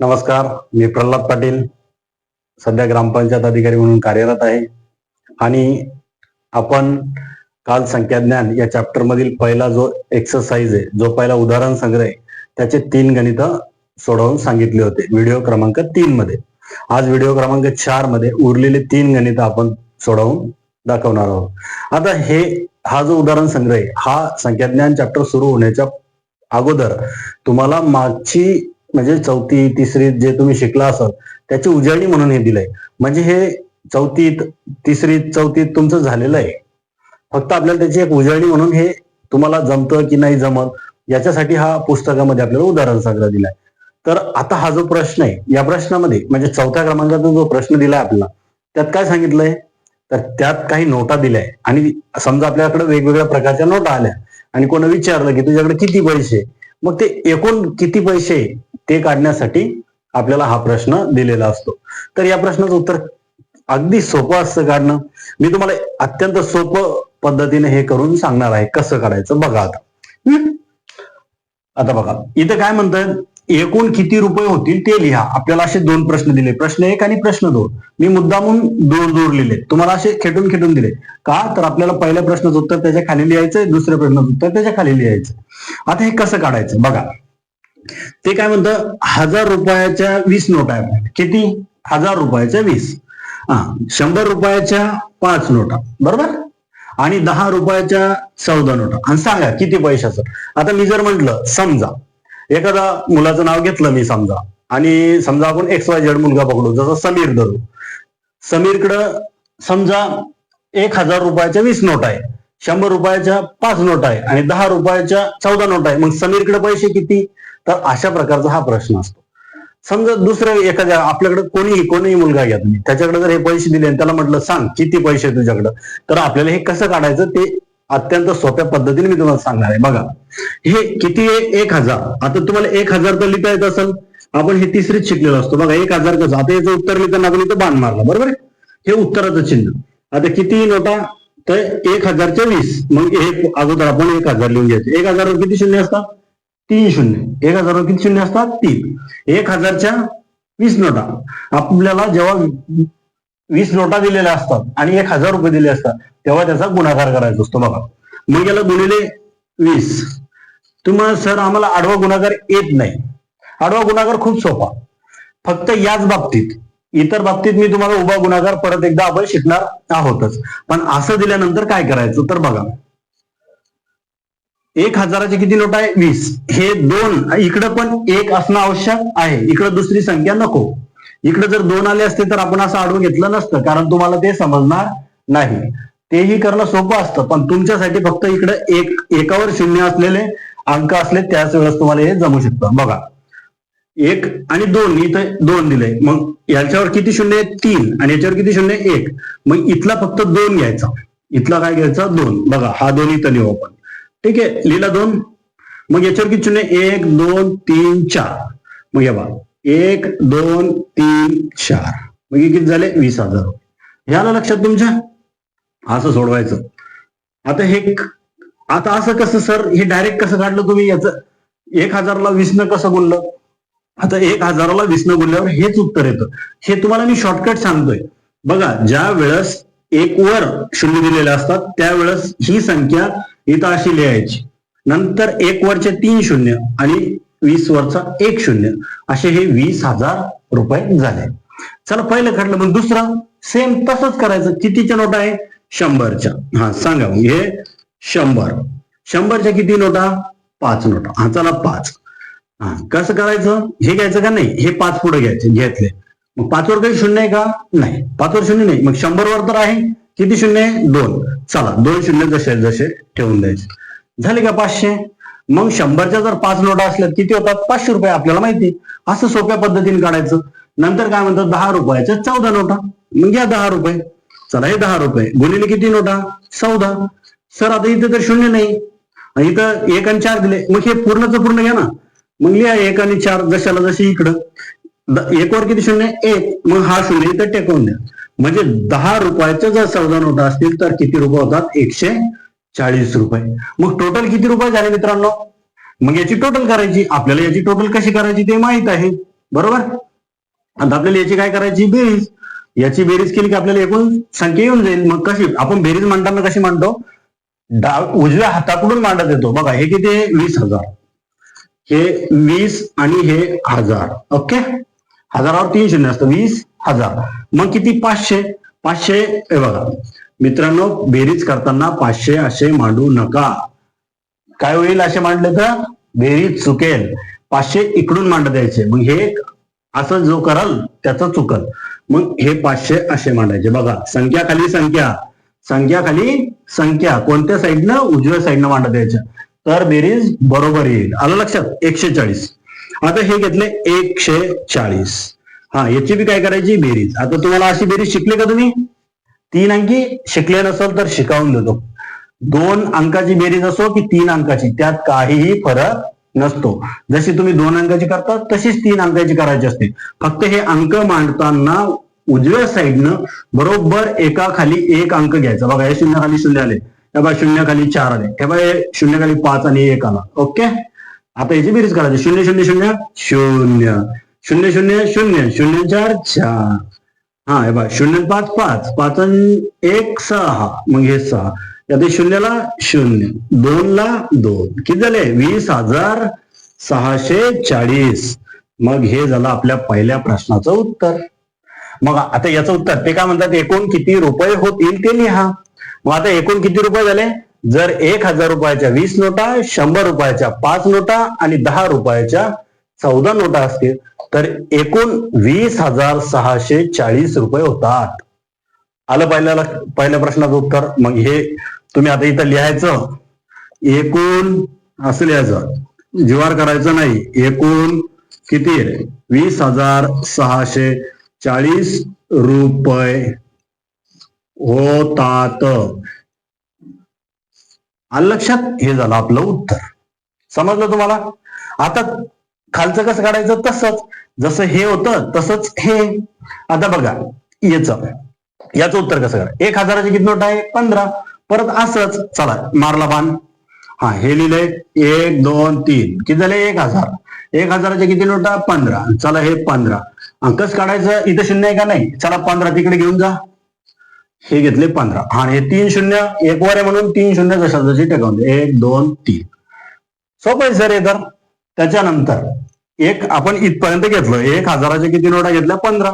नमस्कार मी प्रल्हाद पाटील सध्या ग्रामपंचायत अधिकारी म्हणून कार्यरत आहे. आणि आपण काल संख्याज्ञान या चॅप्टर मधील पहिला जो एक्सरसाइज आहे जो पहिला उदाहरण संग्रह आहे त्याचे तीन गणित सोडवून सांगितले होते. व्हिडिओ क्रमांक तीन मध्ये. आज व्हिडिओ क्रमांक चारमध्ये उरलेले तीन गणित आपण सोडवून दाखवणार आहोत. आता हे हा जो उदाहरण संग्रह आहे हा संख्याज्ञान चॅप्टर सुरू होण्याच्या अगोदर तुम्हाला मागची म्हणजे चौथी तिसरी जे तुम्ही शिकला असाल त्याची उजळणी म्हणून हे दिलंय. म्हणजे हे चौथीत तिसरीत चौथीत तुमचं झालेलं आहे. फक्त आपल्याला त्याची एक उजळणी म्हणून हे तुम्हाला जमतं की नाही जमत याच्यासाठी हा पुस्तकामध्ये आपल्याला उदाहरण संग्रह दिलाय. तर आता हा जो प्रश्न आहे या प्रश्नामध्ये म्हणजे चौथ्या क्रमांकाचा जो प्रश्न दिलाय आपला त्यात काय सांगितलंय? तर त्यात काही नोटा दिल्या आणि समजा आपल्याकडे वेगवेगळ्या प्रकारच्या नोटा आल्या. आणि कोणी विचारलं की तुझ्याकडे किती पैसे? आहे? मग ते एकूण किती पैसे ते काढण्यासाठी आपल्याला हा प्रश्न दिलेला असतो. तर या प्रश्नाचं उत्तर अगदी सोपं असतं काढणं. मी तुम्हाला अत्यंत सोपं पद्धतीने हे करून सांगणार आहे कसं काढायचं बघा आता. आता बघा. इथं काय म्हणतात? एकूण किती रुपये होतील ते लिहा. आपल्याला असे दोन प्रश्न दिले. प्रश्न एक आणि प्रश्न दोन. मी मुद्दामून दूर दूर लिहिले. तुम्हाला असे खेटून खेटून दिले. का? तर आपल्याला पहिल्या प्रश्नाचं उत्तर त्याच्याखाली लिहायचंय दुसऱ्या प्रश्नाचं उत्तर त्याच्याखाली लिहायचं आता हे कसं काढायचं? बघा. ते काय म्हणतं? हजार रुपयाच्या वीस नोटा आहे किती? हजार रुपयाच्या वीस. हा. शंभर रुपयाच्या पाच नोटा. बरोबर? आणि दहा रुपयाच्या चौदा नोटा. आणि सांगा किती पैशाचं? आता मी जर म्हंटल समजा एखादा मुलाचं नाव घेतलं मी समजा. आणि समजा आपण एक्स वाय झेड मुलगा पकडू जसं समीर धरू. समीरकडं समजा एक हजार रुपयाच्या वीस नोट आहे शंभर रुपयाच्या पाच नोट आहे आणि दहा रुपयाच्या चौदा नोट आहे. मग समीरकडे पैसे किती? तर अशा प्रकारचा हा प्रश्न असतो. समजा दुसरं एखाद्या आपल्याकडे कोणीही कोणीही मुलगा घ्या तुम्ही. त्याच्याकडे जर हे पैसे दिले आणि त्याला म्हटलं सांग किती पैसे तुझ्याकडं? तर आपल्याला हे कसं काढायचं ते अत्यंत सोप्या पद्धतीने मी तुम्हाला सांगणार आहे. बघा हे किती आहे? एक हजार. आता तुम्हाला एक हजार तर लिहिता येत असेल. आपण हे तिसरीच शिकलेलो असतो. बघा एक हजार कसं? आता याचं उत्तर लिहिताना आपण इथं बाण मारला. बरोबर आहे? हे उत्तराचं चिन्ह. आता किती नोटा? तर एक हजारच्या वीस. मग हे अगोदर आपण एक हजार लिहून घ्यायचे एक हजारवर किती शून्य असतात? तीन शून्य. एक हजारवर किती शून्य असतात? तीन. एक हजारच्या वीस नोटा. आपल्याला जेव्हा वीस नोटा दिलेल्या असतात आणि एक हजार रुपये दिले असतात तेव्हा त्याचा गुणाकार करायचा असतो बघा. मग याला गुणिले वीस. तुम्हाला सर आम्हाला आडवा गुणाकार येत नाही. आडवा गुणाकार खूप सोपा. फक्त याच बाबतीत इतर बाबतीत मी तुम्हाला उभा गुणाकार परत एकदा आपण शिकणार आहोतच. पण असं दिल्यानंतर काय करायचं? तर बघा. एक हजाराचे किती नोट आहे? वीस. हे दोन इकडं पण एक असणं आवश्यक आहे. इकडं दुसरी संख्या नको. इकडे जर दोन आले असते तर आपण असं आडवं घेतलं नसतं कारण तुम्हाला ते समजणार नाही. तेही करणं सोपं असतं. पण तुमच्यासाठी फक्त इकडे एक एकावर शून्य असलेले अंक असले त्याच वेळेस तुम्हाला हे जमू शकतं. बघा. एक आणि दोन इथं दोन दिले. मग याच्यावर किती शून्य आहे तीन. आणि याच्यावर किती शून्य? एक. मग इथला फक्त दोन घ्यायचा. इथला काय घ्यायचा? दोन. बघा हा दोन इथं लिहू आपण. ठीक आहे? लिहिला दोन? मग याच्यावर किती शून्य? एक दोन तीन चार. मग या बा एक दोन तीन चार. मग किती झाले? वीस हजार. ह्याला लक्षात तुमच्या? असं सोडवायचं. आता हे आता असं कसं सर? हे डायरेक्ट कसं काढलं तुम्ही याचं? एक हजारला वीसनं कसं गुणलं? आता एक हजाराला वीसनं गुणल्यावर हेच उत्तर येतं. हे तुम्हाला मी शॉर्टकट सांगतोय. बघा ज्या वेळेस एक वर शून्य दिलेले असतात त्यावेळेस ही संख्या इथं अशी लिहायची. नंतर एक वरचे तीन शून्य आणि वीस वरचा एक शून्य. असे हे वीस हजार रुपये झाले. चला पहिलं काढलं मग दुसरं? सेम तसंच करायचं. कितीच्या नोटा आहे? शंभरच्या. हा सांगा मग. हे शंभर. शंभरच्या किती नोटा? पाच नोटा. हा चला पाच. हा कसं करायचं? हे घ्यायचं का नाही? हे पाच पुढे घ्यायचे घेतले. मग पाचवर काही शून्य आहे का? नाही. पाचवर शून्य नाही. मग शंभरवर तर आहे. किती शून्य आहे? दोन. चला दोन शून्य जसे जसे ठेवून द्यायचे. झाले का पाचशे? मग शंभरच्या जर पाच नोटा असल्या किती होतात? पाचशे रुपये आपल्याला माहिती. असं सोप्या पद्धतीने काढायचं. नंतर काय म्हणतात? दहा रुपयाच्या चौदा नोटा. मग घ्या दहा रुपये. चला हे दहा रुपये. गुणिले किती नोटा? चौदा. सर आता इथे तर शून्य नाही. आणि इथं एक आणि चार दिले. मग हे पूर्णच पूर्ण घ्या ना. मग लिहा एक आणि चार जशाला जशी इकडं. एक वर किती शून्य? एक. मग हा शून्य इथं टेकवून द्या. म्हणजे दहा रुपयाच्या जर चौदा नोटा असतील तर किती रुपये होतात? एकशे चाळीस रुपये. मग टोटल किती रुपये झाले मित्रांनो? मग याची टोटल करायची. आपल्याला याची टोटल कशी करायची ते माहीत आहे. बरोबर? आता आपल्याला याची काय करायची? बेरीज याची बेरीज केली की आपल्याला एकूण संख्या येऊन जाईल. मग कशी? आपण बेरीज मांडताना कशी मांडतो डाव उजव्या हाताकडून मांडत येतो. बघा हे किती आहे? वीस हजार. हे वीस आणि हे हजार. ओके? हजारावर तीन शून्य असतं. वीस हजार. मग किती? पाचशे. पाचशे हे बघा. मित्रांनो बेरीज करताना पाचशे असे मांडू नका. काय होईल? असे मांडले तर बेरीज चुकेल. पाचशे इकडून मांडत यायचे. मग हे असं जो कराल त्याचं चुकल. मग हे पाचशे असे मांडायचे. बघा संख्या खाली संख्या. संख्या खाली संख्या. कोणत्या साईडनं? उजव्या साईडनं मांडत द्यायच्या तर बेरीज बरोबर येईल. आलं लक्षात? एकशे चाळीस. आता हे घेतले एकशे चाळीस. हा याची बी काय करायची? बेरीज. आता तुम्हाला अशी बेरीज शिकली का तुम्ही? तीन अंकी शिकले नसेल तर शिकावून देतो. दोन अंकाची बेरीज असो की तीन अंकाची त्यात काहीही फरक नसतो. जशी तुम्ही दोन अंकाची करता तशीच तीन अंकाची करायची असते. फक्त हे अंक मांडताना उजव्या साईडनं बरोबर एका खाली एक अंक घ्यायचा. बघा हे शून्य खाली शून्य आले. बघा शून्य खाली चार आले. हे बघा हे शून्य खाली पाच आणि एक आला. ओके? आता याची बेरीज करायची. शून्य शून्य शून्य शून्य. शून्य शून्य शून्य. शून्य चार चार. हा हे बघा शून्य पाच पाच. पाच आणि एक सहा. मग हे सहा. आता शून्यला शून्य. दोन ला दोन. किती झाले? वीस हजार सहाशे चाळीस. मग हे झालं आपल्या पहिल्या प्रश्नाचं उत्तर. मग आता याचं उत्तर. ते काय म्हणतात? एकूण किती रुपये होतील ते लिहा. मग आता एकूण किती रुपये झाले? जर एक हजार रुपयाच्या वीस नोटा शंभर रुपयाच्या पाच नोटा आणि दहा रुपयाच्या चौदा नोटा असतील तर एकूण वीस हजार सहाशे चाळीस रुपये होतात. आलं पहिल्या पहिल्या प्रश्नाचं उत्तर. मग हे तुम्ही आता इथं लिहायचं एकूण असं लिहायचं. जीवार करायचं नाही एकूण किती आहे? वीस हजार सहाशे चाळीस रुपये होतात. लक्षात? हे झालं आपलं उत्तर. समजलं तुम्हाला? आता खालचं कसं काढायचं? तसंच. जसं हे होतं तसंच हे. आता बघा याच. याचं उत्तर कसं करा एक हजाराची किती नोट आहे? पंधरा. परत असंच चला मारला बाण. हा हे लिहिलंय एक दोन तीन. किती झाले? एक हजार. एक हजाराच्या किती नोटा? पंधरा. चला हे पंधरा. अंकच काढायचं? इथं शून्य आहे का नाही? चला पंधरा तिकडे घेऊन जा. हे घेतले पंधरा. हा हे तीन शून्य एक वर आहे म्हणून तीन शून्य जशा जशी टेकावून एक दोन तीन. सोपं आहे सर हे तर. त्याच्यानंतर एक आपण इथपर्यंत घेतलं. एक हजाराच्या किती नोटा घेतल्या? पंधरा.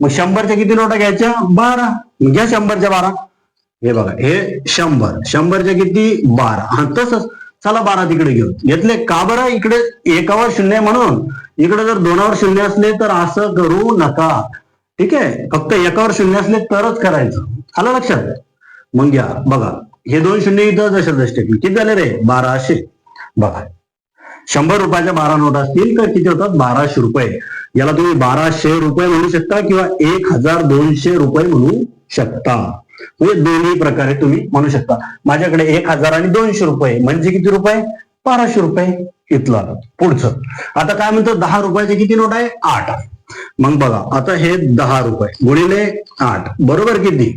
मग शंभरच्या किती नोटा घ्यायच्या? बारा. मग घ्या शंभरच्या बारा. हे बघा हे शंभर. शंभरच्या किती? बारा. हा तसंच. चला बारा तिकडे घेऊन घेतले? का बरं? इकडे एकावर शून्य म्हणून. इकडे जर दोनावर शून्य असले तर असं करू नका. ठीक आहे? फक्त एकावर शून्य असले तरच करायचं. आलं लक्षात? मग घ्या बघा हे दोन शून्य इथं जशा जसे किती झाले रे? बाराशे बघा. शंभर रुपयाच्या बारा नोट असतील तर किती होतात? बाराशे रुपये. याला तुम्ही बाराशे रुपये म्हणू शकता किंवा एक हजार दोनशे रुपये म्हणू शकता. म्हणजे दोन्ही प्रकारे तुम्ही म्हणू शकता. माझ्याकडे एक हजार आणि दोनशे रुपये म्हणजे किती रुपये? बाराशे रुपये इथलं आलं. पुढचं. आता काय म्हणतो? दहा रुपयाचे किती नोट आहे? आठ. मग बघा आता हे दहा रुपये गुणिले आठ. बरोबर किती?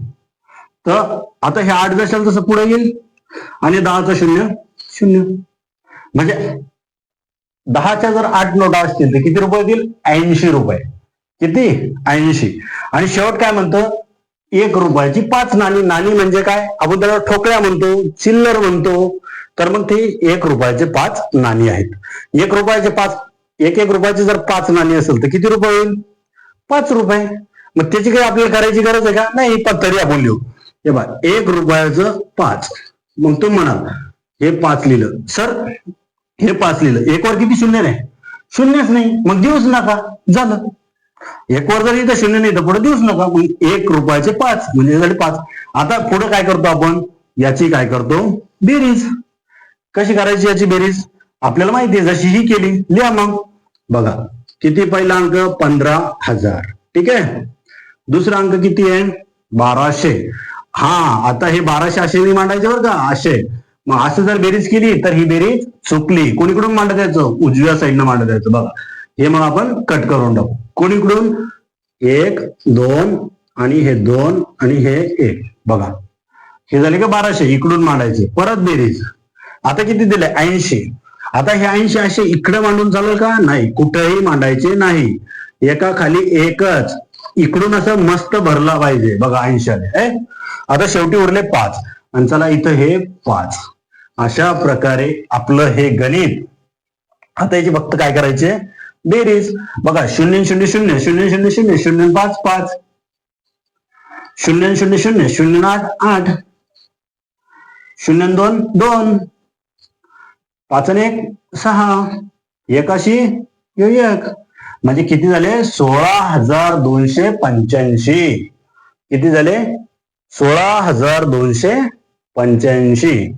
तर आता हे आठ जशाल तसं पुढे येईल? आणि दहाचं शून्य? शून्य. म्हणजे दहाच्या जर आठ नोटा असतील तर किती रुपये येतील? ऐंशी रुपये. किती? ऐंशी. आणि शेवट काय म्हणतं? एक रुपयाची पाच नाणी. नाणी म्हणजे काय? आपण त्याला ठोकळ्या म्हणतो चिल्लर म्हणतो. तर मग ते एक रुपयाचे पाच नाणी आहेत. एक रुपयाचे पाच एक एक रुपयाची जर पाच नाणी असेल तर किती रुपये होईल? पाच रुपये. मग त्याची काही आपल्याला करायची गरज आहे का? नाही पण तरी आपण लिहू. हे बा एक रुपयाचं पाच. मग तुम्ही म्हणाल हे पाच लिहिलं. सर हे पाच लिहिलं. एक वर किती शून्य नाही? शून्यच नाही. मग देऊच नका. झालं. एक वर जर इथं शून्य नाही तर पुढे देऊच नका. एक रुपयाचे पाच म्हणजे झाले पाच. आता पुढे काय करतो आपण? याची काय करतो? बेरीज. कशी करायची याची बेरीज? आपल्याला माहिती आहे जशी ही केली लिहा मग. बघा किती पहिला अंक? पंधरा हजार. ठीक आहे? दुसरा अंक किती आहे? बाराशे. हा आता हे बाराशे असे नाही मांडायचे बरं का? असे. मग असं जर बेरीज केली तर ही बेरीज चुकली. कोणीकडून मांडत यायचं? उजव्या साईडनं मांडत यायचं. बघा. हे मग आपण कट करून टाकू. कोणीकडून? एक दोन आणि हे दोन आणि हे एक. बघा. हे झाले का बाराशे? इकडून मांडायचे. परत बेरीज. आता किती दिले? ऐंशी. आता हे ऐंशी असे इकडे मांडून चालेल का? नाही. कुठेही मांडायचे नाही. एका खाली एकच. इकडून असं मस्त भरला पाहिजे. बघा ऐंशी आले. आता शेवटी उरले पाच. आणि चला इथं हे पाच. अशा प्रकारे आपलं हे गणित. आता याची फक्त काय करायचे? बेरीज बघा शून्य शून्य शून्य शून्य शून्य शून्य शून्य पाच पाच. शून्य शून्य शून्य शून्य आठ आठ. शून्य दोन दोन. पाच एक सहा. एकाशी एक. म्हणजे किती झाले? सोळा हजार दोनशे पंच्याऐंशी. किती झाले? सोळा हजार दोनशे पंच्याऐंशी.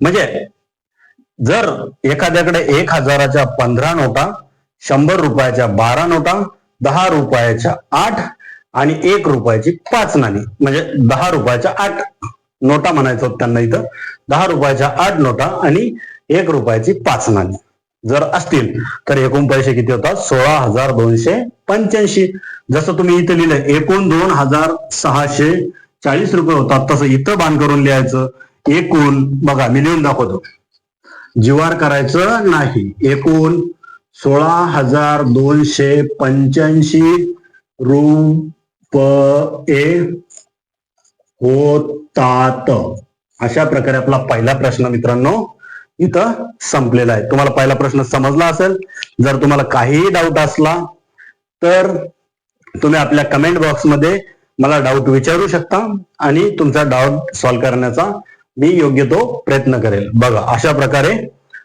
म्हणजे जर एखाद्याकडे एक हजाराच्या पंधरा नोटा शंभर रुपयाच्या बारा नोटा दहा रुपयाच्या आठ आणि एक रुपयाची पाच नाणी. म्हणजे दहा रुपयाच्या आठ नोटा म्हणायचं त्यांना इथं. दहा रुपयाच्या आठ नोटा आणि एक रुपयाची पाच नाणी. जर असतील तर एकूण पैसे किती होतात? सोळा हजार दोनशे पंच्याऐंशी. जसं तुम्ही इथं लिहिलं एकूण दोन हजार सहाशे चाळीस रुपये होतात. तसं इथं बांध करून लिहायचं. एकूण बघा मी लिहून दाखवतो. जीवार करायचं नाही. एकूण सोळा हजार दोनशे पंच्याऐंशी रुपये होतात. अशा प्रकारे आपला पहिला प्रश्न मित्रांनो इथं संपलेला आहे. तुम्हाला पहिला प्रश्न समजला असेल जर तुम्हाला काहीही डाऊट असला तर तुम्ही आपल्या कमेंट बॉक्समध्ये मला डाऊट विचारू शकता आणि तुमचा डाऊट सॉल्व्ह करण्याचा मी योग्य तो प्रयत्न करेल. बघा अशा प्रकारे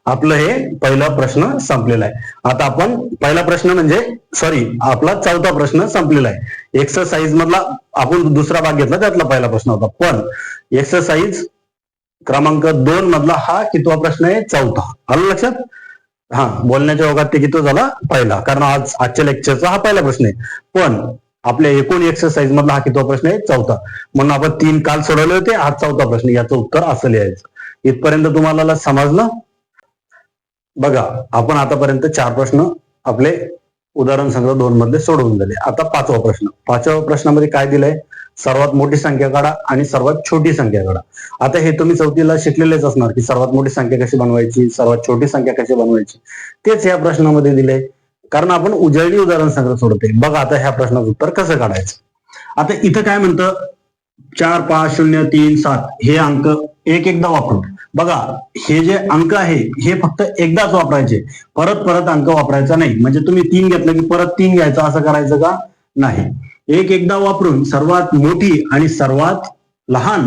आपलं हे पहिला प्रश्न संपलेला आहे. आता आपण पहिला प्रश्न म्हणजे सॉरी आपला चौथा प्रश्न संपलेला आहे. एक्सरसाइज मधला आपण दुसरा भाग घेतला त्यातला पहिला प्रश्न होता. पण एक्सरसाइज क्रमांक दोन मधला हा कितवा प्रश्न आहे? चौथा. आलं लक्षात? हा बोलण्याच्या ओघात ते किती झाला? पहिला. कारण आज आजच्या लेक्चरचा हा पहिला प्रश्न आहे. पण आपल्या एकूण एक्सरसाइज मधला हा कितवा प्रश्न आहे? चौथा. म्हणून आपण तीन काल सोडवले होते हा चौथा प्रश्न. याचं उत्तर असं लिहायचं. इथपर्यंत तुम्हाला समजलं? बघा आपण आतापर्यंत चार प्रश्न आपले उदाहरण संग्रह दोन मध्ये सोडवून झाले आता पाचवा प्रश्न. पाचव्या प्रश्नामध्ये काय दिलंय? सर्वात मोठी संख्या काढा आणि सर्वात छोटी संख्या काढा. आता हे तुम्ही चौथीला शिकलेलेच असणार की सर्वात मोठी संख्या कशी बनवायची सर्वात छोटी संख्या कशी बनवायची? तेच या प्रश्नामध्ये दिले. कारण आपण उजळणी उदाहरण संग्रह सोडतोय. बघा आता ह्या प्रश्नाचं उत्तर कसं काढायचं? आता इथं काय म्हणतं? चार पाच शून्य तीन सात. हे अंक एक एकदा वापरून. बघा हे जे अंक आहे हे फक्त एकदाच वापरायचे. परत परत अंक वापरायचा नाही. म्हणजे तुम्ही तीन घेतलं की परत तीन घ्यायचं असं करायचं का? नाही. एक एकदा वापरून सर्वात मोठी आणि सर्वात लहान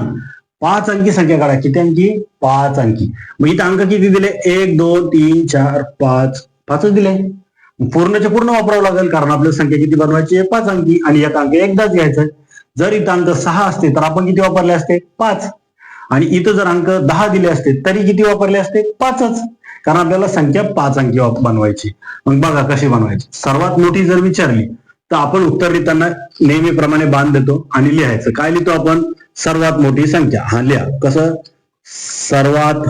पाच अंकी संख्या काढा. किती अंकी? पाच अंकी. मग इथं अंक किती दिले? एक दोन तीन चार पाच. पाचच दिले. पूर्णचे पूर्ण वापरावं लागेल कारण आपल्याला संख्या किती बनवायची आहे? पाच अंकी. आणि एक अंक एकदाच घ्यायचा जर इथं अंक सहा असते तर आपण किती वापरले असते? पाच. आणि इथं जर अंक दहा दिले असते तरी किती वापरले असते? पाचच. कारण आपल्याला संख्या पाच अंकी बनवायची. मग बघा कशी बनवायची. सर्वात मोठी जर विचारली तर आपण उत्तर लिहिताना नेहमीप्रमाणे बांध देतो आणि लिहायचं. काय लिहितो आपण? सर्वात मोठी संख्या. हा लिहा. कसं? सर्वात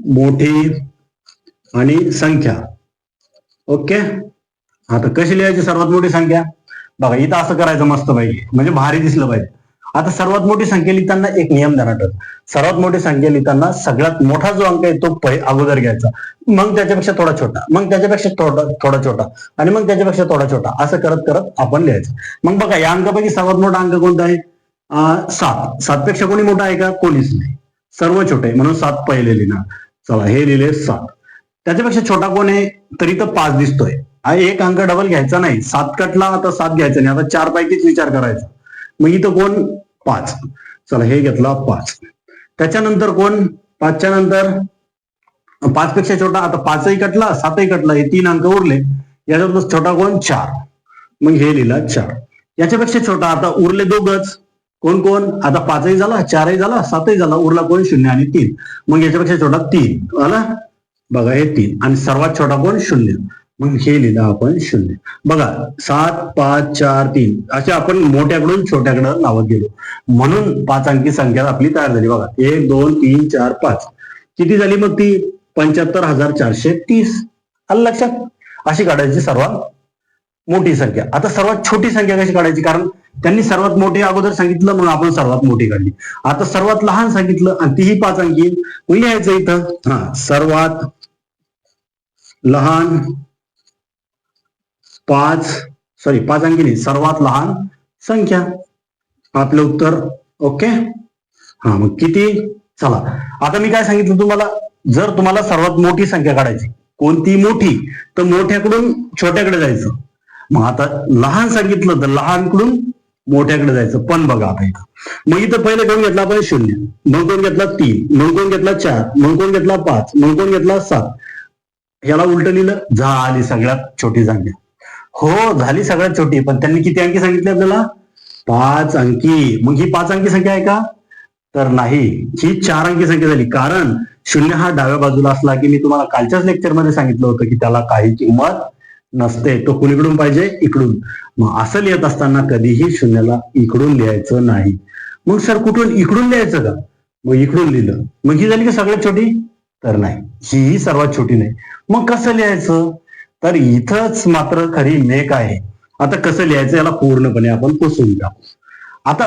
मोठी आणि संख्या. ओके? आता कशी लिहायची सर्वात मोठी संख्या? बघा इथं असं करायचं मस्त पाहिजे म्हणजे भारी दिसलं पाहिजे. आता सर्वात मोठी संख्या लिहिताना एक नियम ध्यानात ठेवा. सर्वात मोठी संख्या लिहिताना सगळ्यात मोठा जो अंक आहे तो पहि- अगोदर घ्यायचा. मग त्याच्यापेक्षा थोडा छोटा. मग त्याच्यापेक्षा थोडा थोडा छोटा. आणि मग त्याच्यापेक्षा थोडा छोटा. असं करत करत आपण लिहायचं. मग बघा या अंकापैकी सर्वात मोठा अंक कोणता आहे? सात सात. पेक्षा कोणी मोठा आहे का? कोणीच नाही. सर्व छोटे आहे. म्हणून सात पहिले लिहिणार. चला हे लिहिले सात. त्याच्यापेक्षा छोटा कोण आहे? तरी तर पाच दिसतोय. एक अंक डबल घ्यायचा नाही. सात कटला आता सात घ्यायचा नाही. आता चार पैकीच विचार करायचा. मग इथं कोण? पाच. चला हे घेतला पाच. त्याच्यानंतर कोण? पाचच्या नंतर पाच पेक्षा छोटा आता पाचही कटला सातही कटला हे तीन अंक उरले. याच्यावर छोटा कोण? चार. मग हे लिहिला चार. याच्यापेक्षा छोटा आता उरले दोघच. कोण कोण? आता पाचही झाला चारही झाला सातही झाला उरला कोण? शून्य आणि तीन. मग याच्यापेक्षा छोटा तीन. आला? बघा हे तीन. आणि सर्वात छोटा कोण? शून्य. मग हे लिहिलं आपण शून्य. बघा सात पाच चार तीन असे आपण मोठ्याकडून छोट्याकडे लावत गेलो. म्हणून पाच अंकी संख्या आपली तयार झाली. बघा एक दोन तीन चार पाच. किती झाली मग ती? पंच्याहत्तर हजार चारशे तीस. आलं लक्षात? अशी काढायची सर्वात मोठी संख्या. आता सर्वात छोटी संख्या कशी काढायची? कारण त्यांनी सर्वात मोठी अगोदर सांगितलं म्हणून आपण सर्वात मोठी काढली. आता सर्वात लहान सांगितलं आणि तीही पाच अंकी. मग लिहायचं इथं? हा सर्वात लहान पाच सॉरी पाच अंकी नाही सर्वात लहान संख्या. आपलं उत्तर ओके हा मग किती? चला. आता मी काय सांगितलं तुम्हाला? जर तुम्हाला सर्वात मोठी संख्या काढायची कोणती मोठी? तर मोठ्याकडून छोट्याकडे जायचं. मग आता लहान सांगितलं तर लहानकडून मोठ्याकडे जायचं. पण बघा आता इथं. मग इथं पहिलं कोण घेतला आपण शून्य. मग कोण घेतला तीन. मग कोण घेतला चार. मग कोण घेतला पाच. मग कोण घेतला सात. याला उलट लिहिलं. झाली सगळ्यात छोटी संख्या. हो झाली सगळ्यात छोटी. पण त्यांनी किती अंकी सांगितले आपल्याला? पाच अंकी. मग ही पाच अंकी संख्या आहे का? तर नाही. ही चार अंकी संख्या झाली. कारण शून्य हा डाव्या बाजूला असला की मी तुम्हाला कालच्याच लेक्चरमध्ये सांगितलं होतं की त्याला काही किंमत नसते. तो कुणीकडून पाहिजे? इकडून. मग असं लिहित असताना कधीही शून्याला इकडून लिहायचं नाही. मग सर कुठून? इकडून लिहायचं का? मग इकडून लिहिलं. मग ही झाली का सगळ्यात छोटी? तर नाही. ही सर्वात छोटी नाही. मग कसं लिहायचं? तर इथंच मात्र खरी मेक आहे. आता कसं लिहायचं याला पूर्णपणे आपण पुसून टाकू आता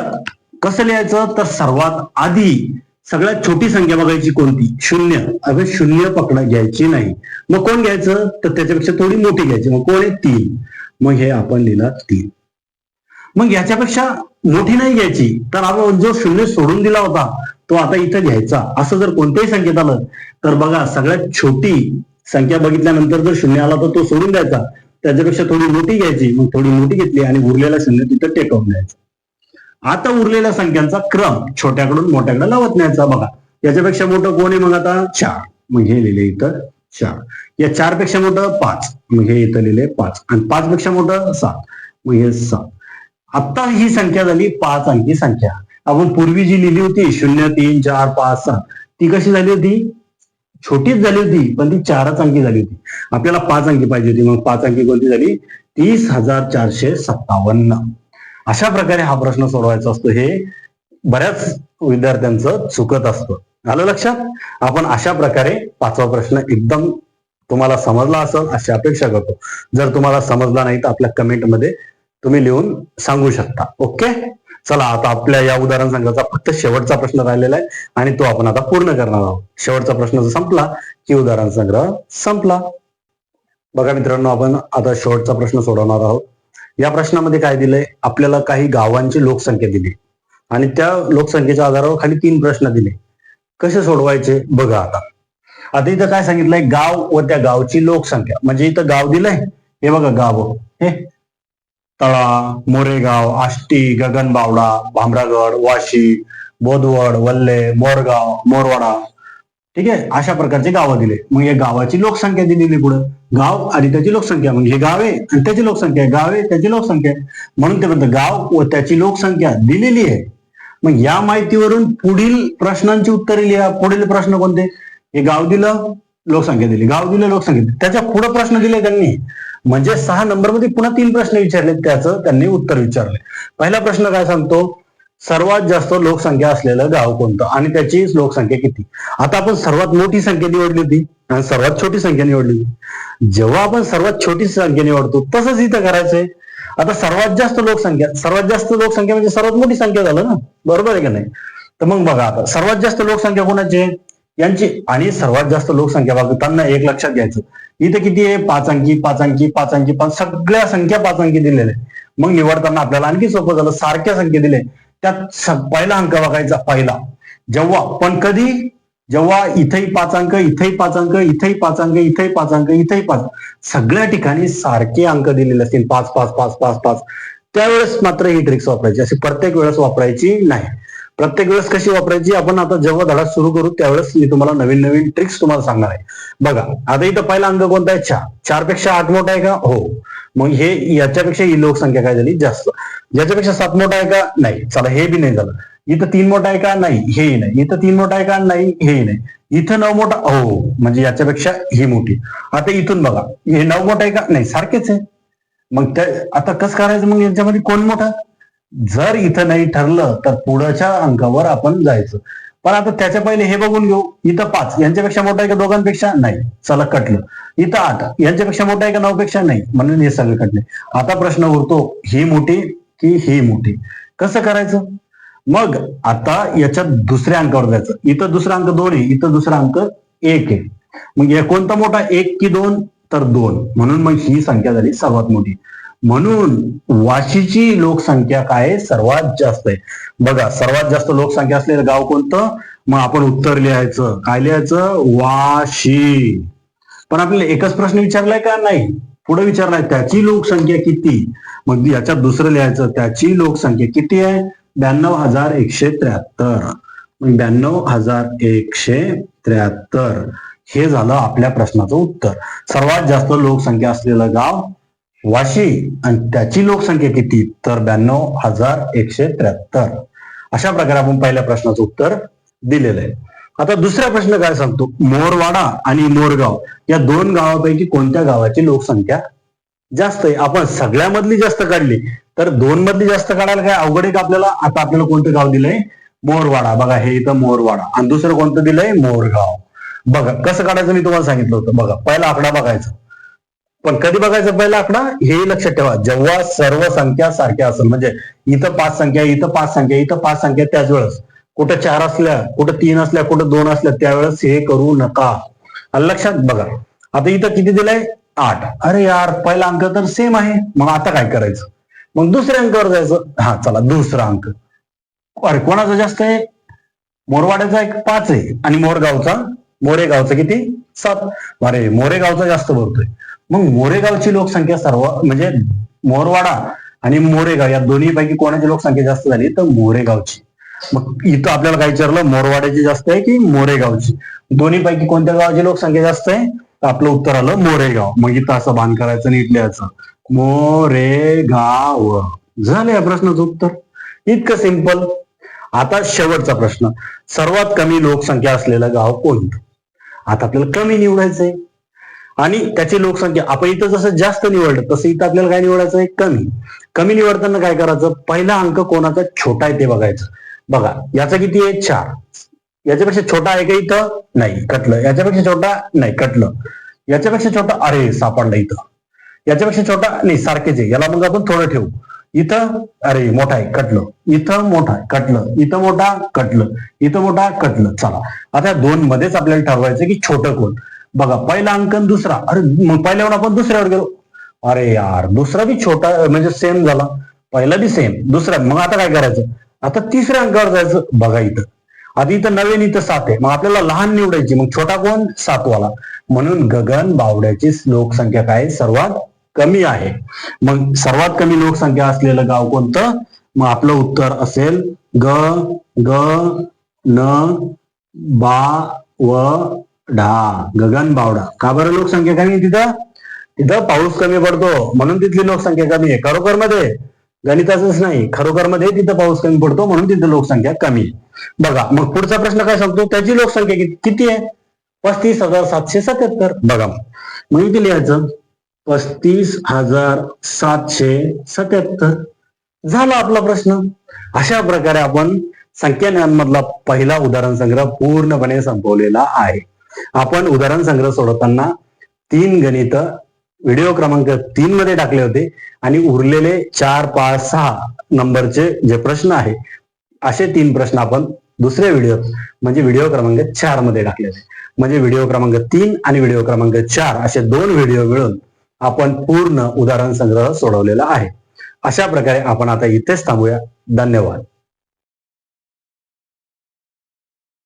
कसं लिहायचं? तर सर्वात आधी सगळ्यात छोटी संख्या बघायची कोणती? शून्य. अगं शून्य पकड घ्यायची नाही. मग कोण घ्यायचं? तर त्याच्यापेक्षा थोडी मोठी घ्यायची. मग कोण आहे? तीन. मग हे आपण लिहिला तीन. मग याच्यापेक्षा मोठी नाही घ्यायची. तर आपण जो शून्य सोडून दिला होता तो आता इथं घ्यायचा. असं जर कोणत्याही संख्येत आलं तर बघा सगळ्यात छोटी संख्या बघितल्यानंतर जर शून्य आला तर तो सोडून द्यायचा. त्याच्यापेक्षा थोडी मोठी घ्यायची मग थोडी मोठी घेतली आणि उरलेला शून्य तिथं टेकवून द्यायचा. आता उरलेल्या संख्यांचा क्रम छोट्याकडून मोठ्याकडे लावत न्यायचा बघा. याच्यापेक्षा मोठं कोण आहे मग आता? चार. मग हे लिहिले इथं चार. या चारपेक्षा मोठं पाच. मग हे इथं लिहिले पाच. आणि पाच पेक्षा मोठं सात. मग हे सात. आता ही संख्या झाली पाच अंकी संख्या. आपण पूर्वी जी लिहिली होती शून्य तीन चार पाच सात ती कशी झाली होती? छोटीच झाली होती पण ती चारच अंकी झाली होती. आपल्याला पाच अंकी पाहिजे होती मग पाच अंकी कोणती झाली? तीस हजार चारशे सत्तावन्न. अशा प्रकारे हा प्रश्न सोडवायचा असतो. हे बऱ्याच विद्यार्थ्यांचं चुकत असतं. आलं लक्षात? आपण अशा प्रकारे पाचवा प्रश्न एकदम तुम्हाला समजला असेल अशी अपेक्षा करतो. जर तुम्हाला समजला नाही तर आपल्या कमेंटमध्ये तुम्ही लिहून सांगू शकता. ओके चला आता आपल्या या उदाहरण संघाचा फक्त शेवटचा प्रश्न राहिलेला आहे आणि तो आपण आता पूर्ण करणार आहोत. शेवटचा प्रश्न जर संपला की उदाहरण संग्रह संपला. बघा मित्रांनो आपण आता शेवटचा प्रश्न सोडवणार आहोत. या प्रश्नामध्ये काय दिलंय? आपल्याला काही गावांची लोकसंख्या दिली. आणि त्या लोकसंख्येच्या आधारावर खाली तीन प्रश्न दिले. कसे सोडवायचे? बघा आता. आता इथं काय सांगितलंय? गाव व त्या गावची लोकसंख्या. म्हणजे इथं गाव दिलंय? हे बघा गाव. हे तळा मोरेगाव आष्टी गगनबावडा भामरागड वाशी बोदवड वल्ले मोरगाव मोरवाडा. ठीक आहे? अशा प्रकारचे गावं दिले. मग या गावाची लोकसंख्या दिलेली पुढे. गाव आणि त्याची लोकसंख्या. म्हणजे हे गाव आहे आणि त्याची लोकसंख्या गाव आहे त्याची लोकसंख्या आहे. म्हणून ते म्हणतं गाव व त्याची लोकसंख्या दिलेली आहे. मग या माहितीवरून पुढील प्रश्नांची उत्तरे लिहा. पुढील प्रश्न कोणते? हे गाव दिलं. लोकसंख्या दिली. गाव दिले लोकसंख्या त्याच्या पुढे प्रश्न दिले त्यांनी. म्हणजे सहा नंबरमध्ये पुन्हा तीन प्रश्न विचारले. त्याचं त्यांनी उत्तर विचारले. पहिला प्रश्न काय सांगतो? सर्वात जास्त लोकसंख्या असलेलं गाव कोणतं? आणि त्याची लोकसंख्या किती? आता आपण सर्वात मोठी संख्या निवडली होती आणि सर्वात छोटी संख्या निवडली होती. जेव्हा आपण सर्वात छोटी संख्या निवडतो तसंच इथं करायचंय. आता सर्वात जास्त लोकसंख्या सर्वात जास्त लोकसंख्या म्हणजे सर्वात मोठी संख्या झालं ना? बरोबर आहे का नाही? तर मग बघा आता सर्वात जास्त लोकसंख्या कोणाची आहे? यांची आणि सर्वात जास्त लोकसंख्या बघताना एक लक्षात घ्यायचं. इथे किती आहे? पाच अंकी पाच अंकी पाच अंकी पाच सगळ्या संख्या पाच अंकी दिलेल्या आहे. मग निवडताना आपल्याला आणखी सोपं झालं सारख्या संख्या दिले त्यात पहिला अंक बघायचा पहिला. जेव्हा पण कधी? जेव्हा इथेही पाच अंक इथेही पाच अंक इथेही पाच अंक इथेही पाच अंक इथेही पाच. सगळ्या ठिकाणी सारखे अंक दिलेले असतील. पाच पाच पाच पाच पाच. त्यावेळेस मात्र ही ट्रिक्स वापरायची. अशी प्रत्येक वेळेस वापरायची नाही. प्रत्येक वेळेस कशी वापरायची आपण आता जेव्हा धडा सुरू करू त्यावेळेस मी तुम्हाला नवीन नवीन ट्रिक्स तुम्हाला सांगणार आहे. बघा आता इथं पहिला अंक कोणता आहे? चार चारपेक्षा आठ मोठा आहे का? हो. मग हे याच्यापेक्षा ही लोकसंख्या काय झाली? जास्त. याच्यापेक्षा सात मोठा आहे का? नाही. चला हे बी नाही झालं. इथं तीन मोठा आहे का? नाही. हेही नाही. इथं तीन मोठा आहे का? नाही. हेही नाही. इथं नऊ मोठा हो. म्हणजे याच्यापेक्षा ही मोठी. आता इथून बघा. हे नऊ मोठा आहे का? नाही. सारखेच आहे. मग त्या आता कसं करायचं मग यांच्यामध्ये? कोण मोठा? जर इथं नाही ठरलं तर पुढच्या अंकावर आपण जायचं. पण आता त्याच्या पहिले हे बघून घेऊ. इथं पाच. यांच्यापेक्षा मोठा आहे का दोघांपेक्षा? नाही. चला कटलं. इथं आठ. यांच्यापेक्षा मोठा आहे का नऊ पेक्षा नाही. म्हणून हे सगळे कटले. आता प्रश्न उरतो ही मोठी की ही मोठी? कसं करायचं? मग आता याच्यात दुसऱ्या अंकावर जायचं. इथं दुसरा अंक दोन आहे. इथं दुसरा अंक एक आहे. मग कोणता मोठा? एक की दोन तर दोन. म्हणून मग ही संख्या झाली सर्वात मोठी. म्हणून वाशीची लोकसंख्या काय आहे? सर्वात जास्त आहे. बघा सर्वात जास्त लोकसंख्या असलेलं गाव कोणतं? मग आपण उत्तर लिहायचं. काय लिहायचं? वाशी. पण आपल्याला एकच प्रश्न विचारलाय का? नाही. पुढे विचारलाय त्याची लोकसंख्या किती? मग याच्यात दुसरं लिहायचं त्याची लोकसंख्या किती आहे? ब्याण्णव हजार एकशे त्र्याहत्तर. मग ब्याण्णव हजार एकशे त्र्याहत्तर. हे झालं आपल्या प्रश्नाचं उत्तर. सर्वात जास्त लोकसंख्या असलेलं गाव वाशी आणि त्याची लोकसंख्या किती? तर ब्याण्णव हजार एकशे त्र्याहत्तर. अशा प्रकारे आपण पहिल्या प्रश्नाचं उत्तर दिलेलं आहे. आता दुसरा प्रश्न काय सांगतो? मोरवाडा आणि मोरगाव या दोन गावापैकी कोणत्या गावाची लोकसंख्या जास्त आहे? आपण सगळ्यामधली जास्त काढली तर दोन मधली जास्त काढायला काय अवघड आहे का आपल्याला? आता आपल्याला कोणतं गाव दिलंय? मोरवाडा. बघा हे इथं मोरवाडा. आणि दुसरं कोणतं दिलंय? मोरगाव. बघा कसं काढायचं मी तुम्हाला सांगितलं होतं. बघा पहिला आकडा बघायचा. पण कधी बघायचं पहिला आकडा? हे लक्षात ठेवा. जेव्हा सर्व संख्या सारख्या असेल म्हणजे इथं पाच संख्या इथं पाच संख्या इथं पाच संख्या त्याच वेळेस. कुठं चार असल्या कुठं तीन असल्या कुठं दोन असल्या त्यावेळेस हे करू नका. लक्षात बघा. आता इथं किती दिलंय? आठ. अरे यार पहिला अंक तर सेम आहे. मग आता काय करायचं? मग दुसऱ्या अंकावर जायचं. हा चला दुसरा अंक. अरे कोणाचा जास्त आहे? मोरवाड्याचा एक पाच आहे. आणि मोरगावचा? मोरेगावचा किती? सात. अरे मोरेगावचा जास्त भरतोय. मग मोरेगावची लोकसंख्या सर्व म्हणजे मोरवाडा आणि मोरेगाव या दोन्ही पैकी कोणाची लोकसंख्या जास्त झाली? तर मोरेगावची. मग इथं आपल्याला काय विचारलं? मोरवाड्याची जास्त आहे की मोरेगावची? दोन्ही पैकी कोणत्या गावाची लोकसंख्या जास्त आहे? तर आपलं उत्तर आलं मोरेगाव. मग इथं असं बांध करायचं नीट लिहायचं मोरेगाव. झालं या प्रश्नाचं उत्तर. इतकं सिंपल आता शेवटचा प्रश्न. सर्वात कमी लोकसंख्या असलेलं गाव कोणतं? आता आपल्याला कमी निवडायचंय. आणि त्याची लोकसंख्या आपण इथं जसं जास्त निवडलं तसं इथं आपल्याला काय निवडायचं? आहे कमी. कमी निवडताना काय करायचं? पहिला अंक कोणाचा छोटा आहे ते बघायचं. बघा याचा किती आहे? चार. याच्यापेक्षा छोटा आहे का इथं? नाही कटलं. याच्यापेक्षा छोटा? नाही कटलं. याच्यापेक्षा छोटा? अरे सापडला इथं. याच्यापेक्षा छोटा? नाही सारखेच आहे. याला मग आपण थोडं ठेवू. इथं? अरे मोठा आहे कटलं. इथं मोठा आहे कटलं. इथं मोठा कटलं. इथं मोठा कटलं. चला. आता दोन मध्येच आपल्याला ठरवायचं की छोटं कोण? बघा पहिला अंकन दुसरा. अरे मग पहिल्यावर आपण दुसऱ्यावर गेलो. अरे यार दुसरा बी छोटा म्हणजे सेम झाला. पहिला बी सेम दुसरा. मग आता काय करायचं? आता तिसऱ्या अंकावर जायचं. बघा इथं. आधी इथं नवीन इथं सात आहे. मग आपल्याला लहान निवडायची. मग छोटा कोण? सातवाला. म्हणून गगन बावड्याची लोकसंख्या काय? सर्वात कमी आहे. मग सर्वात कमी लोकसंख्या असलेलं गाव कोणतं? मग आपलं उत्तर असेल ग ग न बा व ढा गगन बावडा. का बरं लोकसंख्या कमी आहे तिथं? तिथं पाऊस कमी पडतो. म्हणून तिथली लोकसंख्या कमी आहे. खरोखरमध्ये गणिताचंच नाही. खरोखरमध्ये तिथं पाऊस कमी पडतो म्हणून तिथं लोकसंख्या कमी आहे. बघा मग पुढचा प्रश्न काय सांगतो? त्याची लोकसंख्या किती किती आहे? पस्तीस हजार सातशे सत्याहत्तर. बघा मग. इथे लिहायचं. पस्तीस हजार सातशे सत्याहत्तर. झाला आपला प्रश्न. अशा प्रकारे आपण संख्याज्ञानमधला पहिला उदाहरण संग्रह पूर्णपणे संपवलेला आहे. आपण उदाहरण संग्रह सोडवताना तीन गणित व्हिडिओ क्रमांक तीन मध्ये टाकले होते आणि उरलेले चार पाच सहा नंबरचे जे प्रश्न आहे असे तीन प्रश्न आपण दुसऱ्या व्हिडिओ म्हणजे व्हिडिओ क्रमांक चारमध्ये टाकले होते. म्हणजे व्हिडिओ क्रमांक तीन आणि व्हिडिओ क्रमांक चार असे दोन व्हिडिओ मिळून आपण पूर्ण उदाहरण संग्रह सोडवलेला आहे. अशा प्रकारे आपण आता इथेच थांबूया. धन्यवाद.